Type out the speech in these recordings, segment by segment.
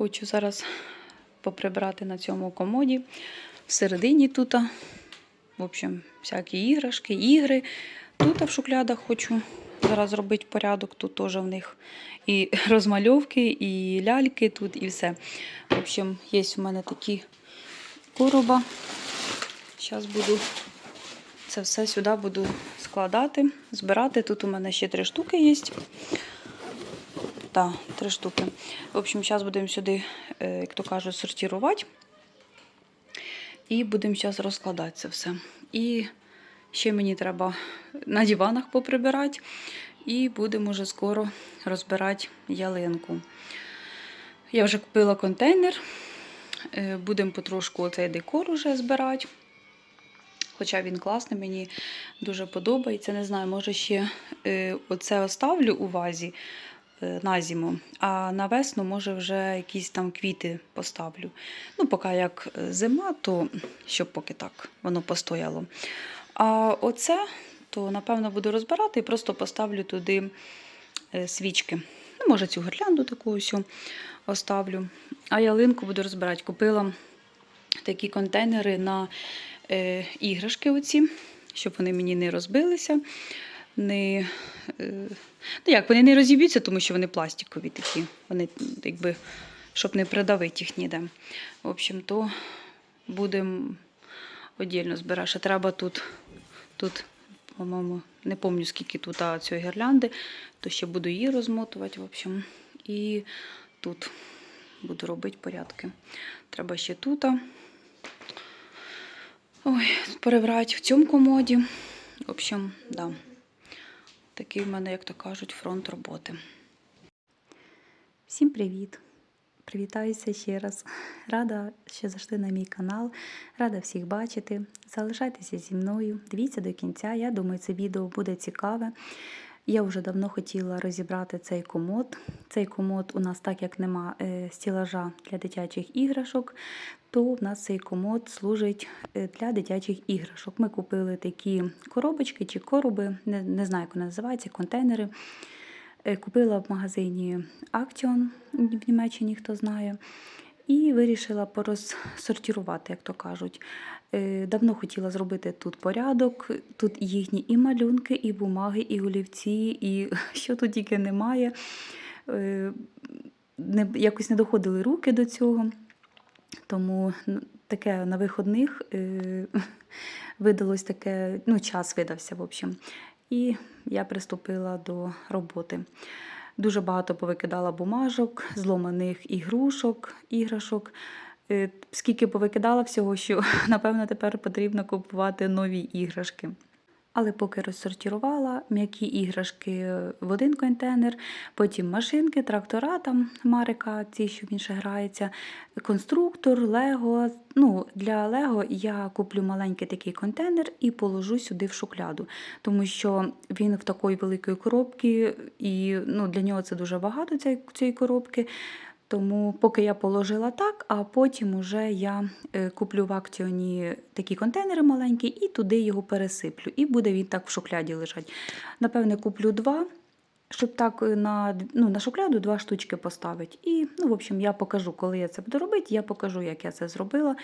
хочу зараз поприбрати на цьому комоді. Всередині тут, в общем, всякі іграшки, ігри. Тут в шухлядах хочу зараз зробити порядок. Тут теж в них і розмальовки, і ляльки тут, і все. В общем, є в мене такі короба. Зараз буду це все сюди буду складати, збирати. Тут у мене ще три штуки є. Так, три штуки. В общем, зараз будемо сюди, е, як то кажуть, сортувати. І будемо зараз розкладати це все. І ще мені треба на диванах поприбирати. І будемо вже скоро розбирати ялинку. Я вже купила контейнер. Е, Будемо потрошку цей декор уже збирати. Хоча він класний, мені дуже подобається. Не знаю, може ще е, оце оставлю у вазі на зиму, а на весну, може, вже якісь там квіти поставлю. Ну, поки як е, зима, то щоб поки так воно постояло. А оце, то напевно буду розбирати і просто поставлю туди е, свічки. Ну, може, цю гірлянду таку ось оставлю. А ялинку буду розбирати. Купила такі контейнери на е, іграшки, оці, щоб вони мені не розбилися. Не, е, ну як, вони не розіб'ються, тому що вони пластикові такі. Вони, якби, щоб не придавити їх ніде. В общем, то будемо віддільно збирати. Треба тут, тут, по-моєму, не пам'ятаю, скільки тут а, цієї гірлянди, то ще буду її розмотувати. В общем. І тут буду робити порядки. Треба ще тут. Ой, перебрати в цьому комоді. В общем, да. Такий в мене, як то кажуть, фронт роботи. Всім привіт! Привітаюся ще раз. Рада, що зайшли на мій канал. Рада всіх бачити. Залишайтеся зі мною. Дивіться до кінця. Я думаю, це відео буде цікаве. Я вже давно хотіла розібрати цей комод. Цей комод у нас, так як нема е, стілажа для дитячих іграшок, то в нас цей комод служить е, для дитячих іграшок. Ми купили такі коробочки чи короби, не, не знаю, як вони називаються, контейнери. Е, Купила в магазині Action в Німеччині, хто знає. І вирішила порозсортувати, як то кажуть. Е, Давно хотіла зробити тут порядок. Тут їхні і малюнки, і бумаги, і олівці, і що тут тільки немає. Е, якось не доходили руки до цього. Тому таке на виходних е, видалось таке, ну, час видався, в общем. І я приступила до роботи. Дуже багато повикидала бумажок, зломаних ігрушок, іграшок. Е, Скільки повикидала всього, що напевно тепер потрібно купувати нові іграшки. Але поки розсортувала м'які іграшки в один контейнер, потім машинки, трактора, там Марика, ці, що він ще грається, конструктор, Лего. Ну, Для Лего я куплю маленький такий контейнер і положу сюди в шухляду, тому що він в такої великої коробці, і ну, для нього це дуже багато цієї коробки. Тому поки я положила так, а потім уже я е, куплю в акціоні такі контейнери маленькі і туди його пересиплю. І буде він так в шухляді лежати. Напевне, куплю два, щоб так е, на, ну, на шухляду два штучки поставити. І, ну, в общем, я покажу, коли я це буду робити, я покажу, як я це зробила.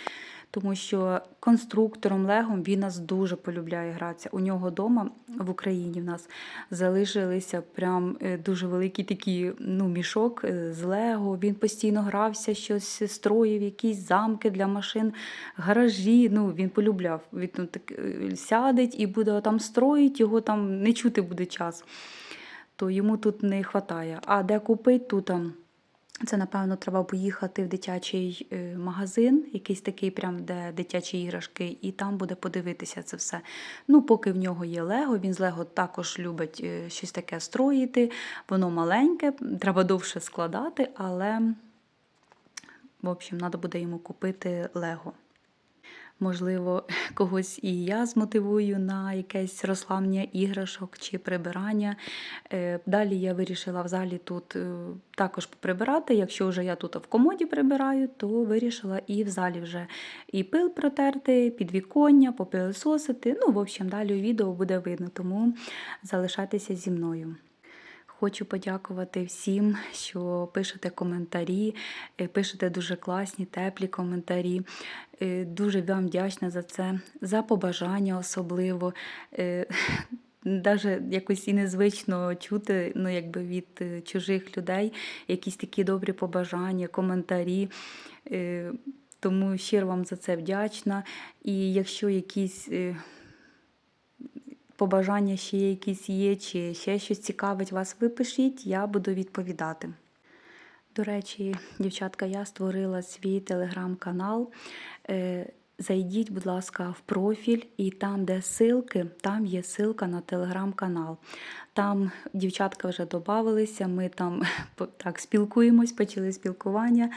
Тому що конструктором Легом він нас дуже полюбляє гратися. У нього вдома в Україні в нас залишилися прям е, дуже великий такий ну, мішок е, з Лего. Він постійно грався, щось строїв, якісь замки для машин, гаражі. Ну, він полюбляв. Він ну, так сядеть і буде там строїть, його там не чути буде час. То йому тут не вистачає. А де купити тут? це, напевно, треба поїхати в дитячий е, магазин, якийсь такий, прям, де дитячі іграшки, і там буде подивитися це все. Ну, поки в нього є Лего, він з Лего також любить е, щось таке строїти. Воно маленьке, треба довше складати, але, в общем, треба буде йому купити Лего. Можливо, когось і я змотивую на якесь розслаблення іграшок чи прибирання. Е, Далі я вирішила в залі тут е, також прибирати. Якщо вже я тут в комоді прибираю, то вирішила і в залі вже і пил протерти, підвіконня, попилисосити. Ну, в общем, далі у відео буде видно, тому залишайтеся зі мною. Хочу подякувати всім, що пишете коментарі, е, пишете дуже класні, теплі коментарі. Е, Дуже вам вдячна за це, за побажання особливо. Навіть якось і незвично чути ну, якби від е, чужих людей якісь такі добрі побажання, коментарі. Е, Тому щиро вам за це вдячна. І якщо якісь е, побажання ще якісь є, чи ще щось цікавить вас, ви пишіть, я буду відповідати. До речі, дівчатка, я створила свій телеграм-канал. Зайдіть, будь ласка, в профіль, і там, де ссылки, там є ссылка на телеграм-канал. Там дівчатка вже додавалися, ми там так спілкуємось, почали спілкування.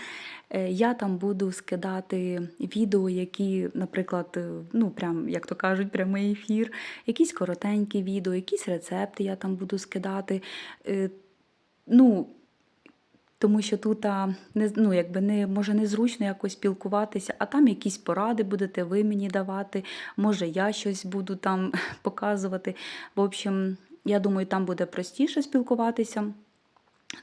Е, Я там буду скидати відео, які, наприклад, е, ну прям, як то кажуть, прямий ефір, якісь коротенькі відео, якісь рецепти я там буду скидати. Е, Ну, тому що тут не, ну, якби не, може незручно якось спілкуватися, а там якісь поради будете ви мені давати, може я щось буду там показувати. В общем, я думаю, там буде простіше спілкуватися.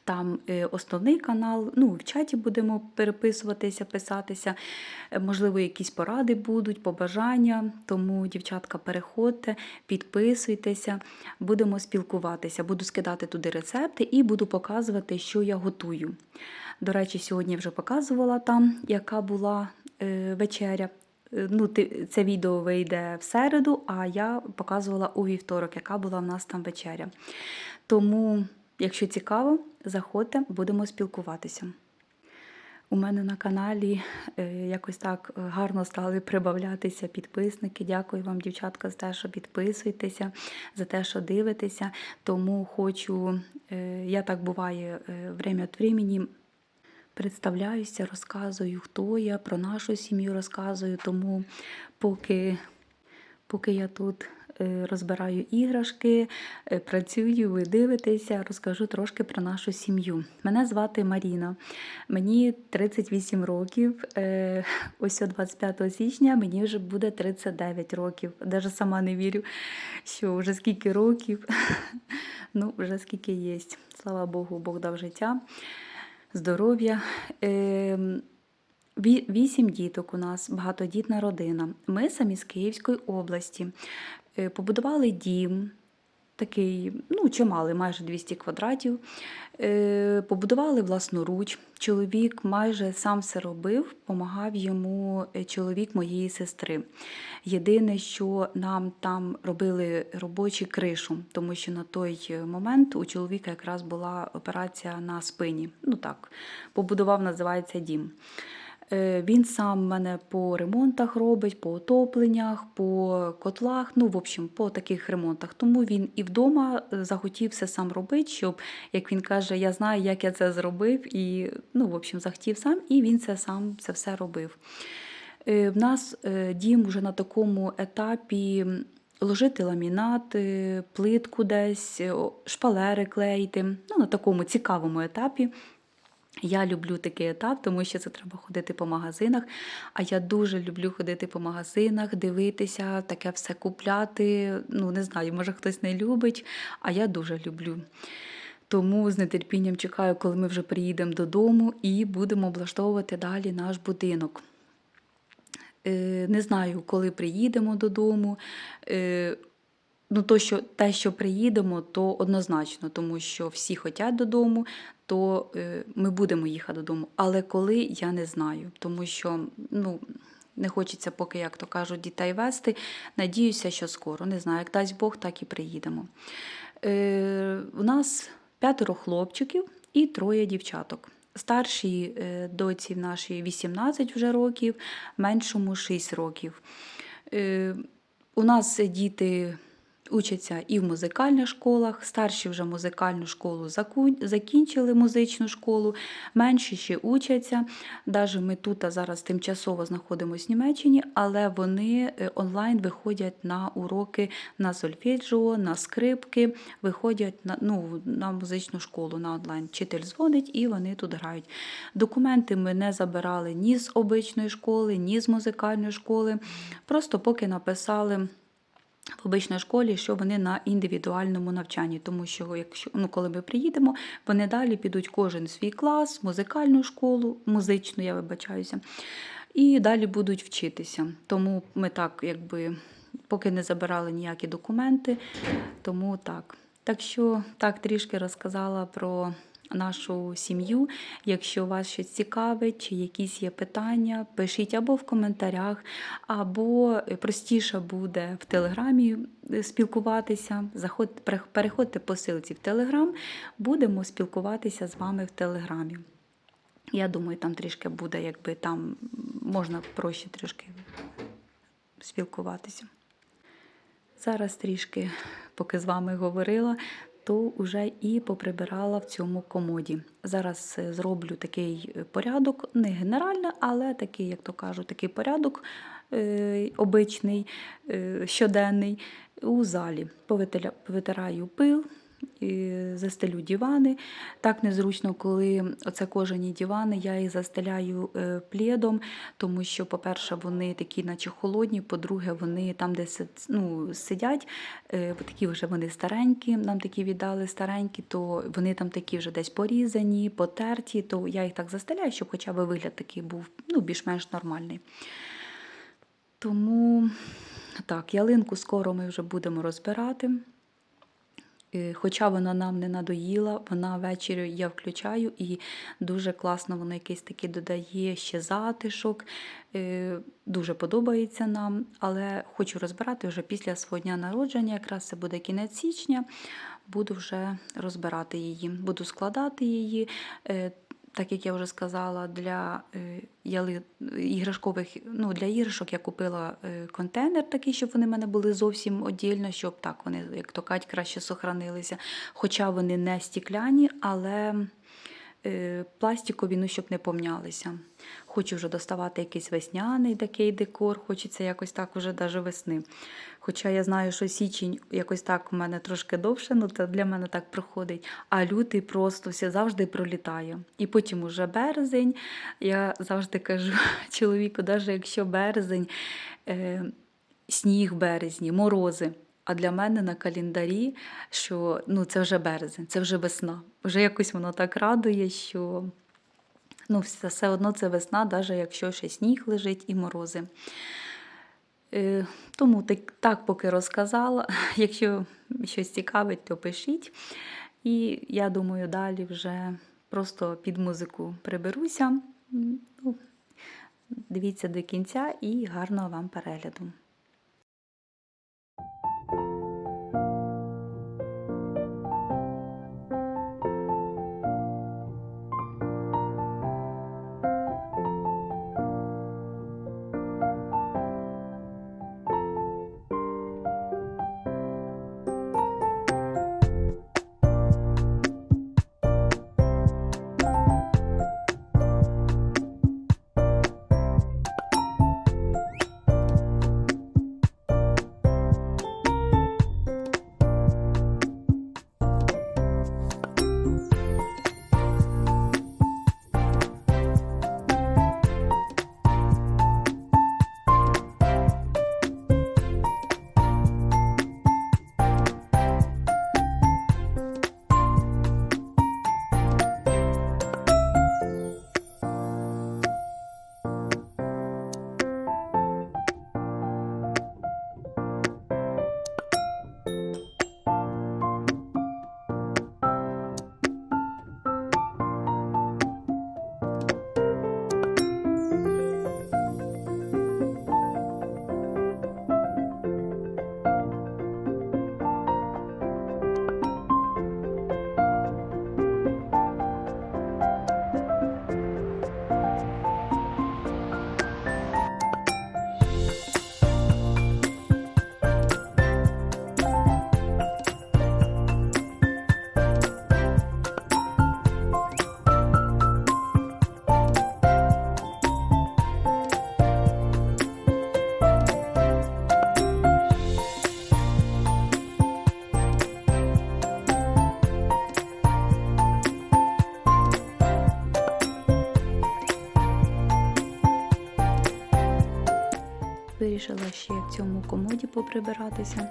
Там е, основний канал, ну, в чаті будемо переписуватися, писатися. Е, Можливо, якісь поради будуть, побажання. Тому, дівчатка, переходьте, підписуйтеся, будемо спілкуватися. Буду скидати туди рецепти і буду показувати, що я готую. До речі, сьогодні вже показувала там, яка була е, вечеря. Ну, це відео вийде в середу, а я показувала у вівторок, яка була в нас там вечеря. Тому, якщо цікаво, заходьте, будемо спілкуватися. У мене на каналі е, якось так е, гарно стали прибавлятися підписники. Дякую вам, дівчатка, за те, що підписуєтеся, за те, що дивитеся. Тому хочу, е, я так буває время від времени представляюся, розказую, хто я, про нашу сім'ю розказую. Тому поки, поки я тут розбираю іграшки, е, працюю, ви дивитеся, розкажу трошки про нашу сім'ю. Мене звати Маріна, мені 38 років. е, Ось 25 січня мені вже буде 39 років. Даже сама не вірю, що вже скільки років, ну, вже скільки є. Слава Богу, Бог дав життя здоров'я. Вісім діток у нас, багатодітна родина. Ми самі з Київської області. Е, Побудували дім, такий, ну, чималий, майже 200 квадратів. Е, Побудували власноруч. Чоловік майже сам все робив, допомагав йому е, чоловік моєї сестри. Єдине, що нам там робили робочі кришу, тому що на той е, момент у чоловіка якраз була операція на спині. Ну так, побудував, називається дім. Е, Він сам мене по ремонтах робить, по отопленнях, по котлах, ну, в общем, по таких ремонтах. Тому він і вдома е, захотів все сам робити, щоб, як він каже, я знаю, як я це зробив, і ну, в общем, захотів сам, і він це сам це все робив. Е, В нас дім вже на такому етапі ложити ламінат, плитку десь, шпалери клеїти, ну, на такому цікавому етапі. Я люблю такий етап, тому що це треба ходити по магазинах. А я дуже люблю ходити по магазинах, дивитися, таке все купляти. Ну, не знаю, може хтось не любить, а я дуже люблю. Тому з нетерпінням чекаю, коли ми вже приїдемо додому і будемо облаштовувати далі наш будинок. Е, Не знаю, коли приїдемо додому. Е, Ну, то, що, те, що приїдемо, то однозначно, тому що всі хочуть додому, то е, ми будемо їхати додому. Але коли я не знаю, тому що ну, не хочеться, поки, як то кажуть, дітей вести. Надіюся, що скоро. Не знаю, як дасть Бог, так і приїдемо. Е, у нас п'ятеро хлопчиків і троє дівчаток. Старшій е, доці нашій 18 вже років, меншому 6 років. Е, у нас діти учаться і в музикальних школах, старші вже музикальну школу закінчили музичну школу, менші ще учаться. Даже ми тут зараз тимчасово знаходимося в Німеччині, але вони е, онлайн виходять на уроки на сольфеджіо, на скрипки, виходять на, ну, на музичну школу на онлайн. Вчитель дзвонить і вони тут грають. Документи ми не забирали ні з обичної школи, ні з музикальної школи. Просто поки написали в обичної школі, що вони на індивідуальному навчанні, тому що, якщо ну, коли ми приїдемо, вони далі підуть кожен свій клас, музикальну школу, музичну, я вибачаюся, і далі будуть вчитися. Тому ми так, якби, поки не забирали ніякі документи, тому так. Так що так трішки розказала про нашу сім'ю. Якщо вас щось цікавить, чи якісь є питання, пишіть або в коментарях, або простіше буде в Телеграмі е, спілкуватися. Переходьте по силці в Телеграм, будемо спілкуватися з вами в Телеграмі. Я думаю, там трішки буде, якби там можна проще трішки спілкуватися. Зараз трішки, поки з вами говорила, то вже і поприбирала в цьому комоді. Зараз е, зроблю такий е, порядок, не генеральний, але такий, як то кажуть, такий порядок е, обичний, щоденний у залі. Повитираю пил застелю дивани. Так незручно, коли оце кожені дивани, я їх застеляю е, плідом, тому що, по-перше, вони такі, наче холодні, по-друге, вони там, де ну, сидять, е, такі вже вони старенькі, нам такі віддали старенькі, то вони там такі вже десь порізані, потерті, то я їх так застеляю, щоб хоча б вигляд такий був ну, більш-менш нормальний. Тому так, ялинку скоро ми вже будемо розбирати. Е, хоча вона нам не надоїла, вона ввечері я включаю і дуже класно воно якийсь такий додає ще затишок. Е, дуже подобається нам, але хочу розбирати вже після свого дня народження, якраз це буде кінець січня, буду вже розбирати її, буду складати її. Так як я вже сказала, для е, яли, іграшкових, ну, для іграшок я купила е, контейнер такий, щоб вони в мене були зовсім отдільно, щоб так вони, як то кажуть, краще сохранилися. Хоча вони не стікляні, але пластикові, ну, щоб не помнялися. Хочу вже доставати якийсь весняний такий декор, хочеться якось так уже даже весни. Хоча я знаю, що січень якось так у мене трошки довше, ну це для мене так проходить. А лютий просто все завжди пролітає. І потім уже березень. Я завжди кажу чоловіку, навіть якщо березень, е, сніг березні, морози. А для мене на календарі, що ну, це вже березень, це вже весна. Вже якось воно так радує, що ну, все, одно це весна, навіть якщо ще сніг лежить і морози. Е, Тому так, так поки розказала. Якщо щось цікавить, то пишіть. І я думаю, далі вже просто під музику приберуся. Ну, Дивіться до кінця і гарного вам перегляду. Поприбиратися.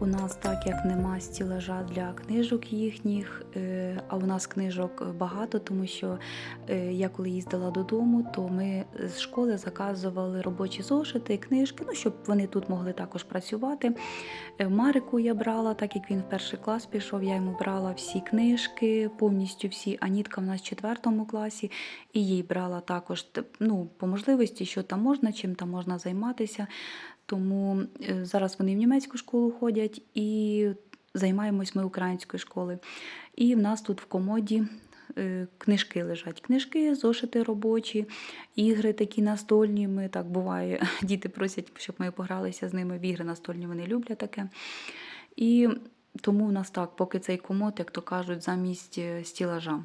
У нас, так як нема стілажа для книжок їхніх, е, а у нас книжок багато, тому що е, я коли їздила додому, то ми з школи заказували робочі зошити, книжки, ну щоб вони тут могли також працювати. Е, Марику я брала, так як він в перший клас пішов, я йому брала всі книжки, повністю всі. Анітка в нас в четвертому класі, і їй брала також ну, по можливості, що там можна, чим там можна займатися. Тому зараз вони в німецьку школу ходять і займаємось ми українською школою. І в нас тут в комоді е, книжки лежать. Книжки, зошити робочі, ігри такі настольні. Ми так буває, діти просять, щоб ми погралися з ними в ігри настольні, вони люблять таке. І тому в нас так, поки цей комод, як то кажуть, замість е, стілажа.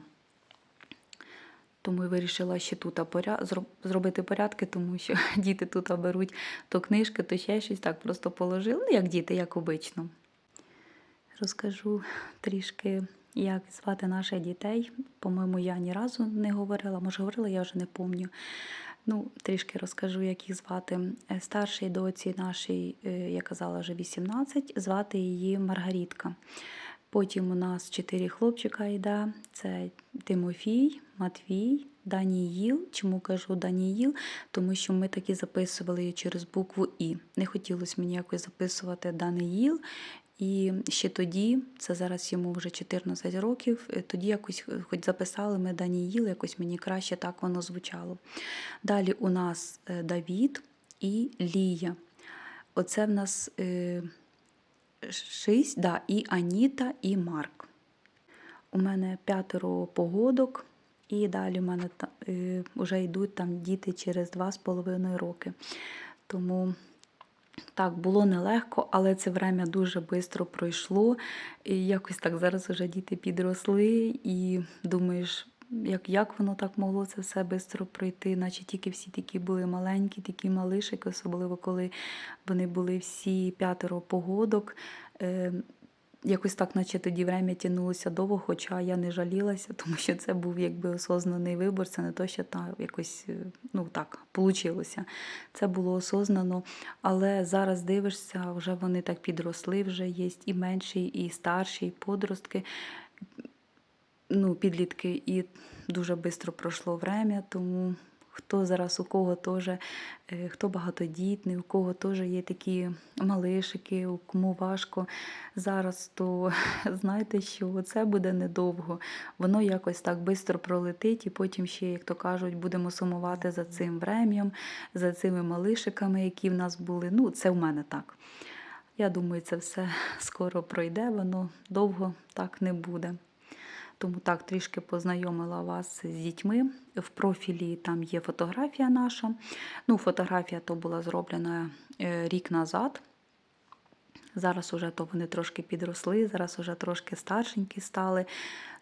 Тому я вирішила ще тут поря... зробити порядки, тому що діти тут беруть то книжки, то ще щось так просто положили, ну, як діти, як обично. Розкажу трішки, як звати наших дітей. По-моєму, я ні разу не говорила, може говорила, я вже не пам'ятаю. Ну, трішки розкажу, як їх звати. Е, Старшій доці нашій, е, я казала, вже 18, звати її Маргарітка. Потім у нас чотири хлопчика йде. Це Тимофій, Матвій, Даніїл. Чому кажу Даніїл? Тому що ми такі записували її через букву І. Не хотілося мені якось записувати Даниїл. І ще тоді, це зараз йому вже 14 років, тоді якось хоч записали ми Даніїл, якось мені краще так воно звучало. Далі у нас е, Давід і Лія. Оце в нас е, шість, да, і Аніта, і Марк. У мене п'ятеро погодок, і далі у мене е, вже йдуть там діти через два з половиною роки. Тому так, було нелегко, але це время дуже швидко пройшло. І якось так зараз вже діти підросли, і думаєш, як, як воно так могло це все швидко пройти, наче тільки всі такі були маленькі, такі малишики, особливо коли вони були всі п'ятеро погодок. Е, Якось так, наче тоді время тягнулося довго, хоча я не жалілася, тому що це був якби осознаний вибор, це не то, що так якось е, ну так получилося. Це було осознано. Але зараз дивишся, вже вони так підросли, вже є і менші, і старші, і подростки, ну, підлітки, і дуже швидко пройшло время, тому хто зараз у кого теж, е, хто багатодітний, у кого теж є такі малишики, у кому важко зараз, то знаєте, що це буде недовго. Воно якось так швидко пролетить, і потім ще, як то кажуть, будемо сумувати за цим врем'ям, за цими малишиками, які в нас були. Ну, це в мене так. Я думаю, це все скоро пройде, воно довго так не буде. Тому так трішки познайомила вас з дітьми. В профілі там є фотографія наша. Ну, фотографія то була зроблена е, рік назад. Зараз уже то вони трошки підросли, зараз уже трошки старшенькі стали.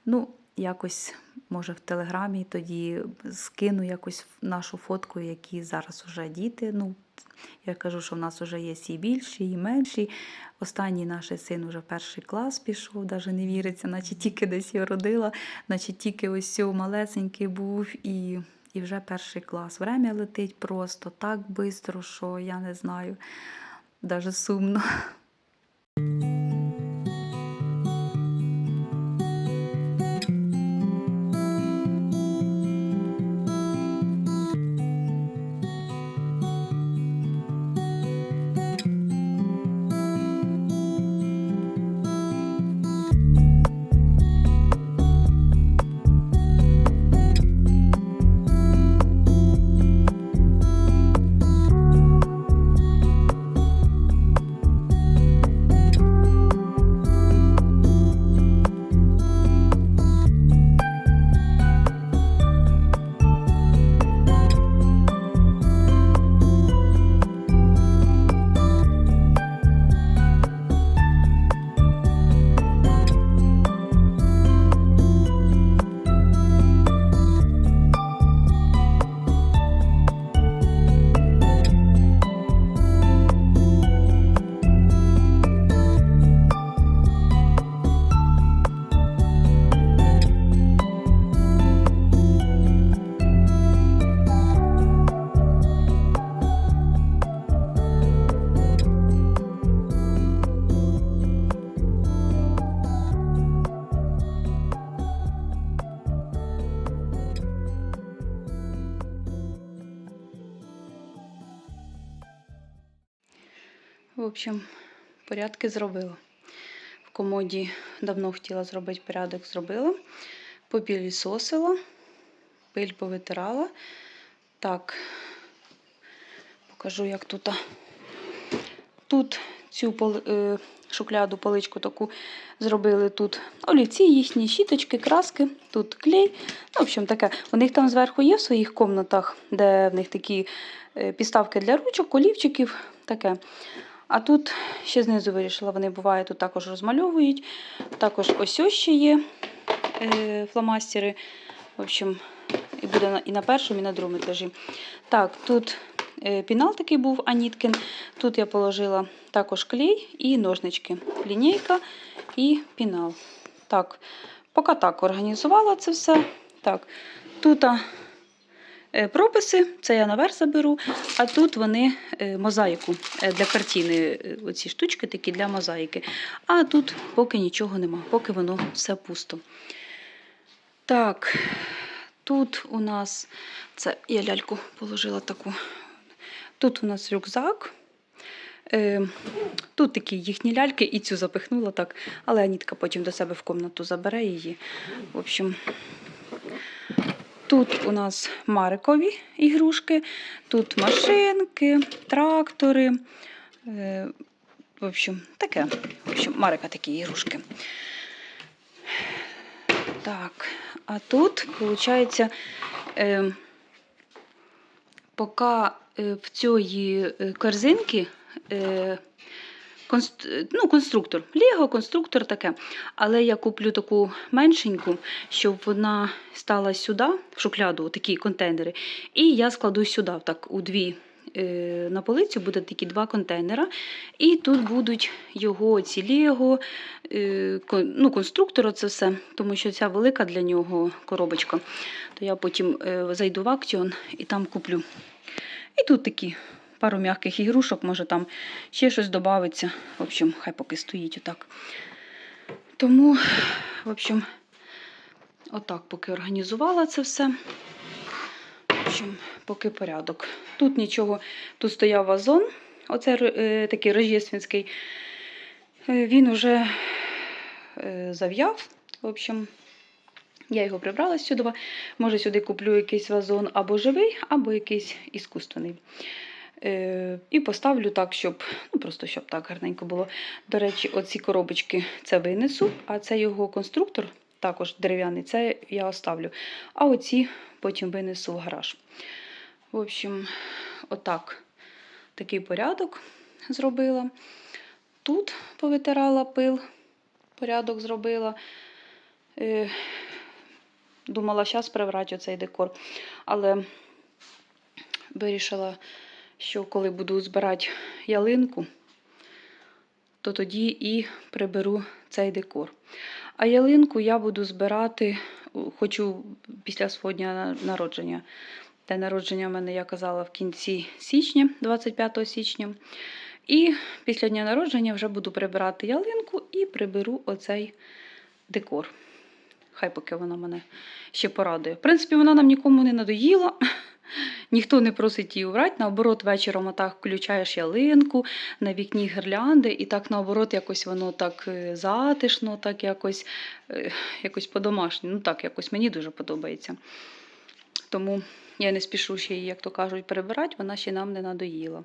Ну, якось, може, в телеграмі тоді скину якось нашу фотку, які зараз уже діти. Ну, я кажу, що в нас вже є і більші, і менші. Останній наш син вже перший клас пішов, навіть не віриться, наче тільки десь його родила, наче тільки ось малесенький був і, і вже перший клас. Время летить просто так швидко, що я не знаю, навіть сумно. Общем, порядки зробила. В комоді давно хотіла зробити порядок, зробила. Попілісосила, пиль повитирала. Так, покажу, як тут. Тут цю е, поличку таку зробили тут олівці їхні, щіточки, краски, тут клей. Ну, в общем, таке. У них там зверху є в своїх комнатах, де в них такі е, підставки для ручок, олівчиків, таке. А тут ще знизу вирішила, вони буває тут також розмальовують. Також ось ось ще є е, фломастери. В общем, і буде і на першому, і на другому етажі. Так, тут е, пінал такий був Аніткін. Тут я положила також клей і ножнички. Лінійка і пінал. Так, поки так організувала це все. Так, тут прописи, це я наверх заберу, а тут вони е, мозаїку е, для картини. е, Оці штучки такі для мозаїки. А тут поки нічого нема, поки воно все пусто. Так, тут у нас це я ляльку положила таку. Тут у нас рюкзак. Е, тут такі їхні ляльки, і цю запихнула так, але Анітка потім до себе в комнату забере її. В общем, тут у нас Марикові ігрушки, тут машинки, трактори. Е, в общем, таке. В общем, Марика такі ігрушки. Так, а тут, виходить, е, поки е, в е, конст, е, ну, конструктор, Лего, конструктор таке. Але я куплю таку меншеньку, щоб вона стала сюди, в шухляду, такі контейнери. І я складу сюди, так, у дві. е, На полицю буде такі два контейнера, і тут будуть його ці Лего, е, ну, конструктор, це все, тому що ця велика для нього коробочка. То я потім е, зайду в Актіон і там куплю. І тут такі пару м'яких ігрушок, може там ще щось додається. В общем, хай поки стоїть отак. Тому, в общем, отак поки організувала це все. В общем, поки порядок. Тут нічого, тут стояв вазон, оце е, такий рождественський. Е, Він уже е, зав'яв. В общем, я його прибрала сюди. Може, сюди куплю якийсь вазон або живий, або якийсь іскусственний. Е, і поставлю так, щоб ну просто щоб так гарненько було. До речі, оці коробочки це винесу, а це його конструктор, також дерев'яний, це я оставлю. А оці потім винесу в гараж. В общем, отак такий порядок зробила. Тут повитирала пил, порядок зробила. Е, думала, зараз прибрати оцей декор, але вирішила, що коли буду збирати ялинку, то тоді і приберу цей декор. А ялинку я буду збирати, хочу після свого дня народження. День народження в мене, я казала, в кінці січня, 25 січня. І після дня народження вже буду прибирати ялинку і приберу оцей декор. Хай поки вона мене ще порадує. В принципі, вона нам нікому не надоїла. Ніхто не просить її убрати. Наоборот, вечором отак включаєш ялинку, на вікні гірлянди, і так наоборот, якось воно так е, затишно, так якось, е, якось по-домашньому. Ну так, якось мені дуже подобається. Тому я не спішу ще її, як то кажуть, перебирати, вона ще нам не надоїла.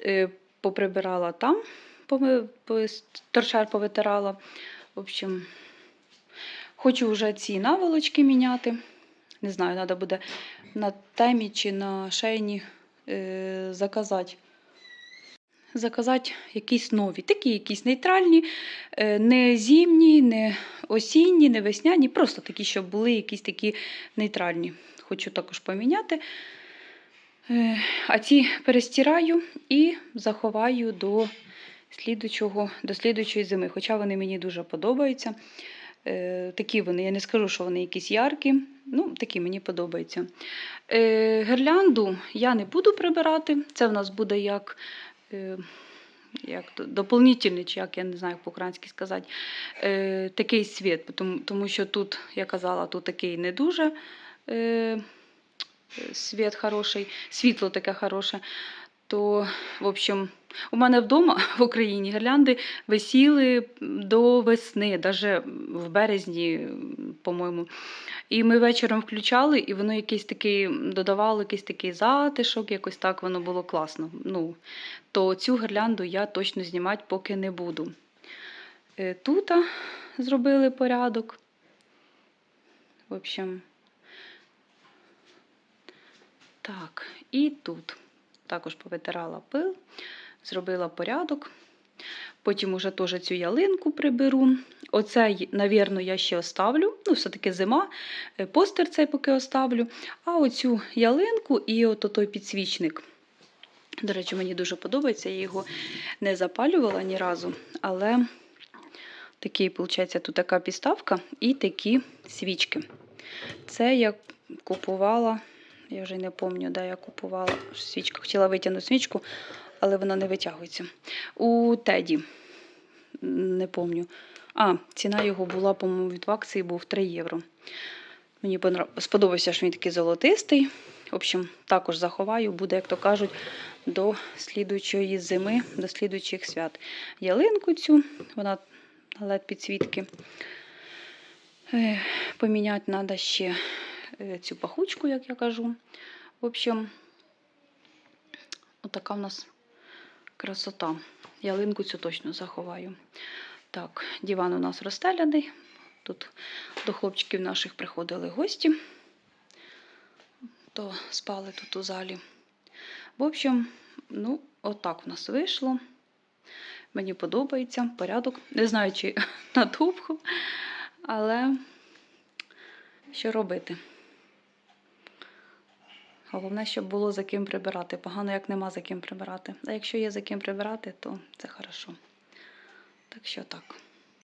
Е, Поприбирала там, торшер повитирала. В общем, хочу вже ці наволочки міняти. Не знаю, треба буде на темі чи на шейні е, заказати. Заказати якісь нові, такі якісь нейтральні, е, не зимні, не осінні, не весняні, просто такі, щоб були якісь такі нейтральні. Хочу також поміняти. Е, А ці перестираю і заховаю до слідучого, до слідучої зими. Хоча вони мені дуже подобаються. Е, Такі вони, я не скажу, що вони якісь яркі. Ну, такі мені подобаються. Е, Гірлянду я не буду прибирати. Це в нас буде як, е, як то, дополнительний, чи як я не знаю, як по-українськи сказати, такий світ. Тому, тому що тут, я казала, тут такий не дуже світ хороший, світло таке хороше. то, в общем, у мене вдома в Україні гірлянди висіли до весни, навіть в березні, по-моєму. І ми вечором включали, і воно якийсь такий додавало якийсь такий затишок, якось так воно було класно. Ну, то цю гірлянду я точно знімати поки не буду. Е, Тут зробили порядок. В общем, так, і тут також повитирала пил, зробила порядок. Потім уже теж цю ялинку приберу. Оцей, навірно, я ще оставлю. Ну, все-таки зима. Е, Постер цей поки оставлю. А оцю ялинку і от той підсвічник. До речі, мені дуже подобається. Я його не запалювала ні разу, але такий, виходить, тут така підставка і такі свічки. Це я купувала, я вже не пам'ятаю, де я купувала свічку. Хотіла витягнути свічку, але вона не витягується. У Теді, не пам'ятаю. А, ціна його була, по-моєму, від акції був 3 євро. Мені сподобався, що він такий золотистий. В общем, також заховаю, буде, як то кажуть, до слідуючої зими, до слідуючих свят. Ялинку цю, вона на led підсвітки. Е, Поміняти треба ще е, цю пахучку, як я кажу. В общем, отака в нас красота. Ялинку цю точно заховаю. Так, диван у нас розстеляний. Тут до хлопчиків наших приходили гості, то спали тут у залі. В общем, ну, отак в нас вийшло. Мені подобається порядок. Не знаю, чи надовго, але що робити? Головне, щоб було за ким прибирати. Погано, як нема за ким прибирати. А якщо є за ким прибирати, то це хорошо. Так що так.